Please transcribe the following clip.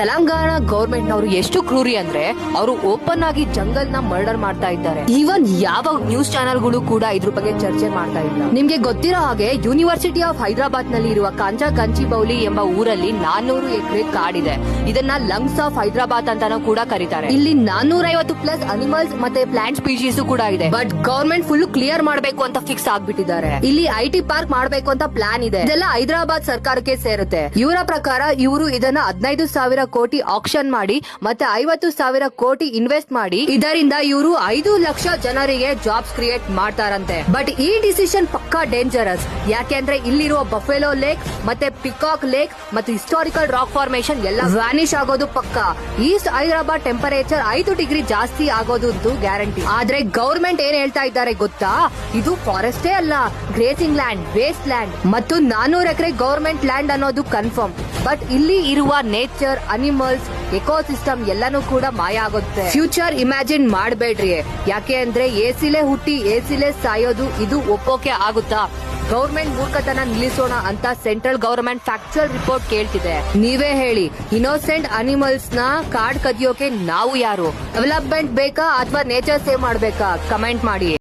Telangana government ನವರು ಎಷ್ಟು ಕ್ರೂರಿ ಅಂದ್ರೆ ಅವರು ಓಪನ್ ಆಗಿ ಜಂಗಲ್ನ ಮರ್ಡರ್ ಮಾಡ್ತಾ ಇದ್ದಾರೆ. ಈವನ್ ಯಾವ ನ್ಯೂಸ್ ಚಾನೆಲ್ಗಳು ಕೂಡ ಇದ್ರ ಬಗ್ಗೆ ಚರ್ಚೆ ಮಾಡ್ತಾ ಇಲ್ಲ. ನಿಮ್ಗೆ ಗೊತ್ತಿರೋ ಹಾಗೆ ಯೂನಿವರ್ಸಿಟಿ ಆಫ್ ಹೈದರಾಬಾದ್ನಲ್ಲಿ ಇರುವ ಕಾಂಜಾ ಗಂಚಿಬೌಲಿ ಎಂಬ ಊರಲ್ಲಿ ನಾನ್ನೂರು ಎಕರೆ ಕಾಡಿದೆ. ಇದನ್ನ ಲಂಗ್ಸ್ ಆಫ್ ಹೈದರಾಬಾದ್ ಅಂತಾನೂ ಕೂಡ ಕರೀತಾರೆ. ಇಲ್ಲಿ ನಾನ್ನೂರ ಐವತ್ತು ಪ್ಲಸ್ ಅನಿಮಲ್ಸ್ ಮತ್ತೆ ಪ್ಲಾಂಟ್ ಸ್ಪೀಶೀಸ್ ಕೂಡ ಇದೆ. ಬಟ್ ಗೌರ್ಮೆಂಟ್ ಫುಲ್ ಕ್ಲಿಯರ್ ಮಾಡಬೇಕು ಅಂತ ಫಿಕ್ಸ್ ಆಗ್ಬಿಟ್ಟಿದ್ದಾರೆ. ಇಲ್ಲಿ ಐಟಿ ಪಾರ್ಕ್ ಮಾಡಬೇಕು ಅಂತ ಪ್ಲಾನ್ ಇದೆ. ಇದೆಲ್ಲ ಹೈದರಾಬಾದ್ ಸರ್ಕಾರಕ್ಕೆ ಸೇರುತ್ತೆ. ಇವರ ಪ್ರಕಾರ ಇವರು ಇದನ್ನ ಹದಿನೈದು ಸಾವಿರ ಕೋಟಿ ಆಕ್ಷನ್ ಮಾಡಿ, ಮತ್ತೆ ಐವತ್ತು ಸಾವಿರ ಕೋಟಿ ಇನ್ವೆಸ್ಟ್ ಮಾಡಿ, ಇದರಿಂದ ಇವರು ಐದು ಲಕ್ಷ ಜನರಿಗೆ ಜಾಬ್ಸ್ ಕ್ರಿಯೇಟ್ ಮಾಡ್ತಾರಂತೆ. ಬಟ್ ಈ ಡಿಸಿಷನ್ ಪಕ್ಕಾ ಡೇಂಜರಸ್ ಯಾಕೆಂದ್ರೆ ಇಲ್ಲಿರುವ ಬಫೆಲೋ ಲೇಕ್ ಮತ್ತೆ ಪಿಕಾಕ್ ಲೇಕ್ ಮತ್ತೆ ಹಿಸ್ಟಾರಿಕಲ್ ರಾಕ್ ಫಾರ್ಮೇಶನ್ ಎಲ್ಲ ವ್ಯಾನಿಶ್ ಆಗೋದು ಪಕ್ಕಾ. ಈಸ್ಟ್ ಹೈದರಾಬಾದ್ ಟೆಂಪರೇಚರ್ ಐದು ಡಿಗ್ರಿ ಜಾಸ್ತಿ ಆಗೋದು ಗ್ಯಾರಂಟಿ ಆದ್ರೆ ಗೌರ್ಮೆಂಟ್ ಏನ್ ಹೇಳ್ತಾ ಇದ್ದಾರೆ ಗೊತ್ತಾ? ಇದು ಫಾರೆಸ್ಟೇ ಅಲ್ಲ. ಗ್ರೇಸಿಂಗ್ ಲ್ಯಾಂಡ್ ವೇಸ್ಟ್ ಲ್ಯಾಂಡ್ ಮತ್ತು ನಾನೂರು ಎಕರೆ ಗೌರ್ಮೆಂಟ್ ಲ್ಯಾಂಡ್ ಅನ್ನೋದು ಕನ್ಫರ್ಮ್ ಬಟ್ ಇಲ್ಲಿ ಇರುವ ನೇಚರ್ ಅನಿಮಲ್ಸ್ ಎಕೋಸಿಸ್ಟಮ್ ಎಲ್ಲಾನು ಕೂಡ ಮಾಯ ಆಗುತ್ತೆ. ಫ್ಯೂಚರ್ ಇಮ್ಯಾಜಿನ್ ಮಾಡಬೇಡ್ರಿ. ಯಾಕೆ ಅಂದ್ರೆ ಎಸಿಲೆ ಹುಟ್ಟಿ ಎಸಿಲೆ ಸಾಯೋದು ಇದು ಒಪ್ಪೋಕೆ ಆಗುತ್ತಾ? ಗೌರ್ಮೆಂಟ್ ಮೂರ್ಖತನ ನಿಲ್ಲಿಸೋಣ ಅಂತ ಸೆಂಟ್ರಲ್ ಗೌರ್ಮೆಂಟ್ ಫ್ಯಾಕ್ಚುಯಲ್ ರಿಪೋರ್ಟ್ ಕೇಳ್ತಿದೆ. ನೀವೇ ಹೇಳಿ ಇನೋಸೆಂಟ್ ಅನಿಮಲ್ಸ್ನ ಕಾಡ್ ಕದಿಯೋಕೆ ನಾವು ಯಾರು? ಡೆವಲಪ್ಮೆಂಟ್ ಬೇಕಾ ಅಥವಾ ನೇಚರ್ ಸೇವ್ ಮಾಡ್ಬೇಕಾ? ಕಮೆಂಟ್ ಮಾಡಿ.